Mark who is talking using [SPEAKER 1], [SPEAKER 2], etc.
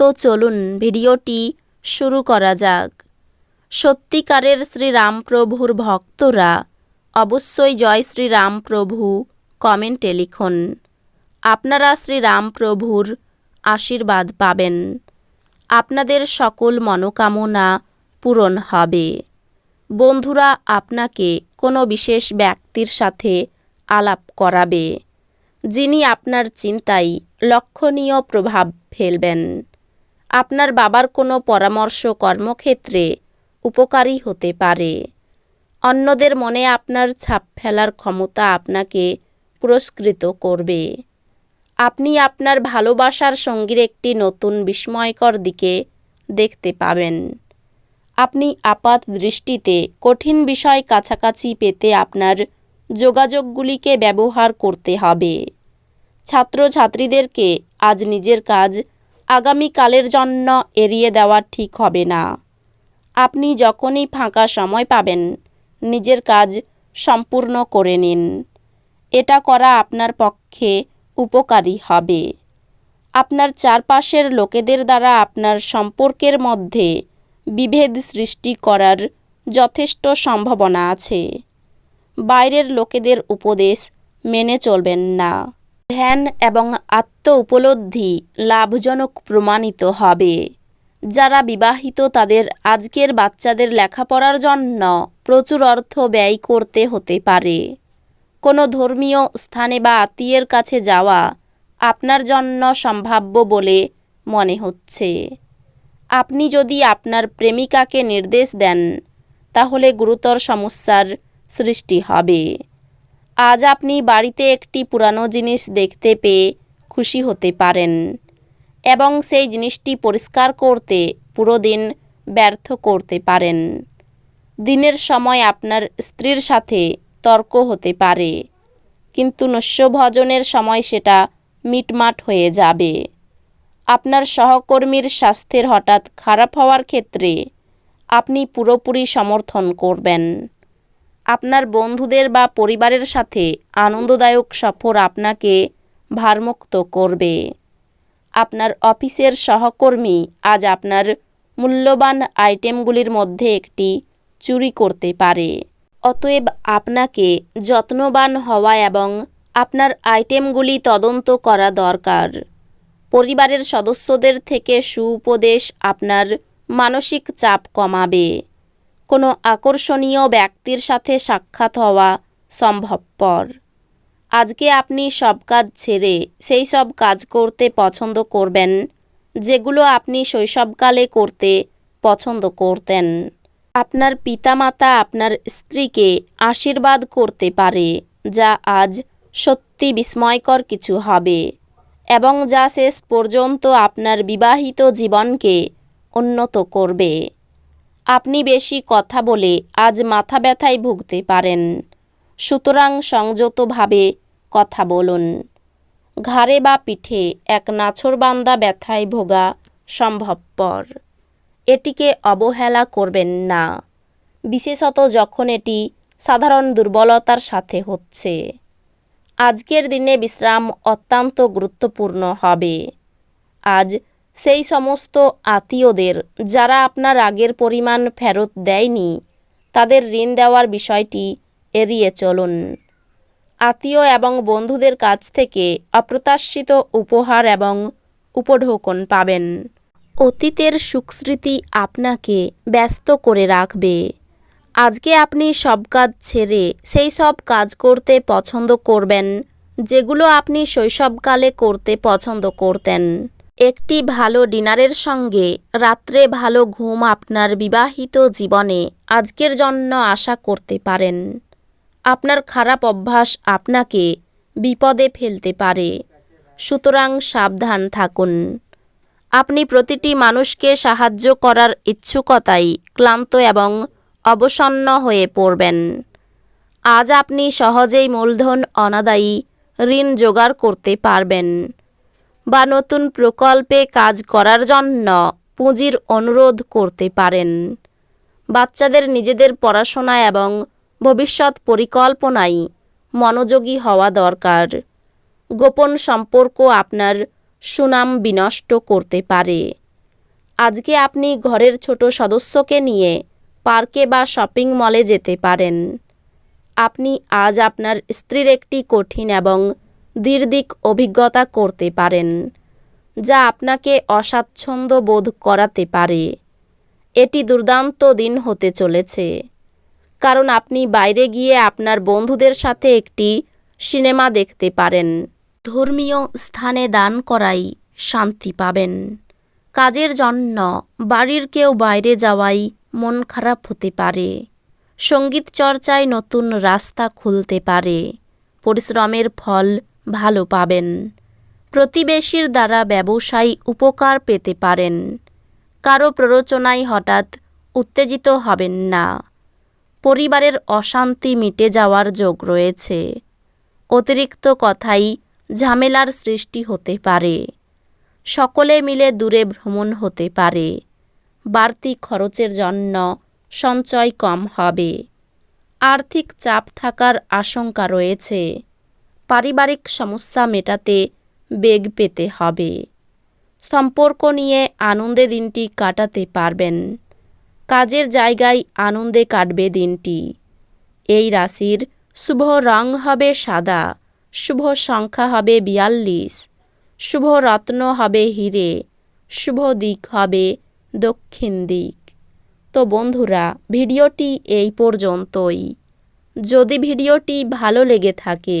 [SPEAKER 1] তো চলুন ভিডিওটি শুরু করা যাক। সত্যিকারের শ্রীরামপ্রভুর ভক্তরা অবশ্যই জয় শ্রীরামপ্রভু কমেন্টে লিখুন। আপনারা শ্রীরামপ্রভুর আশীর্বাদ পাবেন। আপনাদের সকল মনোকামনা পূরণ হবে। বন্ধুরা, আপনাকে কোনো বিশেষ ব্যক্তির সাথে আলাপ করাবে, যিনি আপনার চিন্তায় লক্ষণীয় প্রভাব ফেলবেন। আপনার বাবার কোনো পরামর্শ কর্মক্ষেত্রে উপকারী হতে পারে। অন্যদের মনে আপনার ছাপ ফেলার ক্ষমতা আপনাকে পুরস্কৃত করবে। আপনি আপনার ভালোবাসার সঙ্গীর একটি নতুন বিস্ময়কর দিকে দেখতে পাবেন। আপনি আপাত দৃষ্টিতে কঠিন বিষয় কাছাকাছি পেতে আপনার যোগাযোগগুলিকে ব্যবহার করতে হবে। ছাত্রছাত্রীদেরকে আজ নিজের কাজ আগামীকালের জন্য এড়িয়ে দেওয়া ঠিক হবে না। আপনি যখনই ফাঁকা সময় পাবেন, নিজের কাজ সম্পূর্ণ করে নিন। এটা করা আপনার পক্ষে উপকারী হবে। আপনার চারপাশের লোকেদের দ্বারা আপনার সম্পর্কের মধ্যে বিভেদ সৃষ্টি করার যথেষ্ট সম্ভাবনা আছে। বাইরের লোকেদের উপদেশ মেনে চলবেন না। ধ্যান এবং আত্ম উপলব্ধি লাভজনক প্রমাণিত হবে। যারা বিবাহিত, তাদের আজকের বাচ্চাদের লেখাপড়ার জন্য প্রচুর অর্থ ব্যয় করতে হতে পারে। কোনো ধর্মীয় স্থানে বা আত্মীয়ের কাছে যাওয়া আপনার জন্য সম্ভাব্য বলে মনে হচ্ছে। আপনি যদি আপনার প্রেমিকাকে নির্দেশ দেন, তাহলে গুরুতর সমস্যার সৃষ্টি হবে। আজ আপনি বাড়িতে একটি পুরানো জিনিস দেখতে পেয়ে খুশি হতে পারেন এবং সেই জিনিসটি পরিষ্কার করতে, পুরো দিন ব্যর্থ করতে পারেন। দিনের সময় আপনার স্ত্রীর সাথে তর্ক হতে পারে, কিন্তু নস্যভজনের সময় সেটা মিটমাট হয়ে যাবে। আপনার সহকর্মীর স্বাস্থ্যের হঠাৎ খারাপ হওয়ার ক্ষেত্রে আপনি পুরোপুরি সমর্থন করবেন। আপনার বন্ধুদের বা পরিবারের সাথে আনন্দদায়ক সফর আপনাকে ভারমুক্ত করবে। আপনার অফিসের সহকর্মী আজ আপনার মূল্যবান আইটেমগুলির মধ্যে একটি চুরি করতে পারে। অতএব আপনাকে যত্নবান হওয়া এবং আপনার আইটেমগুলি তদন্ত করা দরকার। পরিবারের সদস্যদের থেকে সুউপদেশ আপনার মানসিক চাপ কমাবে। কোনো আকর্ষণীয় ব্যক্তির সাথে সাক্ষাৎ হওয়া সম্ভবপর। আজকে আপনি সব কাজ ছেড়ে সেই সব কাজ করতে পছন্দ করবেন, যেগুলো আপনি শৈশবকালে করতে পছন্দ করতেন। আপনার পিতামাতা আপনার স্ত্রীকে আশীর্বাদ করতে পারে, যা আজ সত্যি বিস্ময়কর কিছু হবে এবং যা শেষ পর্যন্ত আপনার বিবাহিত জীবনকে উন্নত করবে। আপনি বেশি কথা বলে আজ মাথা ব্যথায় ভুগতে পারেন। সুতরাং সংযতভাবে কথা বলুন। ঘাড়ে বা পিঠে এক নাছোড়বান্দা ব্যথায় ভোগা সম্ভবপর। এটিকে অবহেলা করবেন না। বিশেষত যখন এটি সাধারণ দুর্বলতার সাথে হচ্ছে। আজকের দিনে বিশ্রাম অত্যন্ত গুরুত্বপূর্ণ হবে। আজ সেই সমস্ত আত্মীয়দের যারা আপনার আগের পরিমাণ ফেরত দেয়নি, তাদের ঋণ দেওয়ার বিষয়টি এড়িয়ে চলুন। আত্মীয় এবং বন্ধুদের কাছ থেকে অপ্রত্যাশিত উপহার এবং উপঢৌকন পাবেন। অতীতের সুখস্মৃতি আপনাকে ব্যস্ত করে রাখবে। আজকে আপনি সব কাজ ছেড়ে সেই সব কাজ করতে পছন্দ করবেন, যেগুলো আপনি শৈশবকালে করতে পছন্দ করতেন। একটি ভালো ডিনারের সঙ্গে রাত্রে ভালো ঘুম আপনার বিবাহিত জীবনে আজকের জন্য আশা করতে পারেন। আপনার খারাপ অভ্যাস আপনাকে বিপদে ফেলতে পারে। সুতরাং সাবধান থাকুন। আপনি প্রতিটি মানুষকে সাহায্য করার ইচ্ছুকতায় ক্লান্ত এবং অবসন্ন হয়ে পড়বেন। আজ আপনি সহজেই মূলধন অনাদায়ী ঋণ জোগাড় করতে পারবেন। বা নতুন প্রকল্পে কাজ করার জন্য পুঁজির অনুরোধ করতে পারেন। বাচ্চাদের নিজেদের পড়াশোনা এবং ভবিষ্যৎ পরিকল্পনায় মনোযোগী হওয়া দরকার। গোপন সম্পর্ক আপনার সুনাম বিনষ্ট করতে পারে। আজকে আপনি ঘরের ছোট সদস্যকে নিয়ে পার্কে বা শপিং মলে যেতে পারেন। আপনি আজ আপনার স্ত্রীর একটি কঠিন এবং দীর্ঘিক অভিজ্ঞতা করতে পারেন, যা আপনাকে অস্বাচ্ছন্দ্য বোধ করাতে পারে। এটি দুর্দান্ত দিন হতে চলেছে। কারণ আপনি বাইরে গিয়ে আপনার বন্ধুদের সাথে একটি সিনেমা দেখতে পারেন। ধর্মীয় স্থানে দান করাই শান্তি পাবেন। কাজের জন্য বাড়ির কেউ বাইরে যাওয়াই মন খারাপ হতে পারে। সংগীত চর্চায় নতুন রাস্তা খুলতে পারে। পরিশ্রমের ফল ভালো পাবেন। প্রতিবেশীর দ্বারা ব্যবসায়ী উপকার পেতে পারেন। কারও প্ররোচনায় হঠাৎ উত্তেজিত হবেন না। পরিবারের অশান্তি মিটে যাওয়ার যোগ রয়েছে। অতিরিক্ত কথাই ঝামেলার সৃষ্টি হতে পারে। সকলে মিলে দূরে ভ্রমণ হতে পারে। বাড়তি খরচের জন্য সঞ্চয় কম হবে। আর্থিক চাপ থাকার আশঙ্কা রয়েছে। পারিবারিক সমস্যা মেটাতে বেগ পেতে হবে। সম্পর্ক নিয়ে আনন্দে দিনটি কাটাতে পারবেন। কাজের জায়গায় আনন্দে কাটবে দিনটি। এই রাশির শুভ রং হবে সাদা, শুভ সংখ্যা হবে বিয়াল্লিশ, শুভ রত্ন হবে হিরে, শুভ দিক হবে দক্ষিণ দিক। তো বন্ধুরা, ভিডিওটি এই পর্যন্তই। যদি ভিডিওটি ভালো লেগে থাকে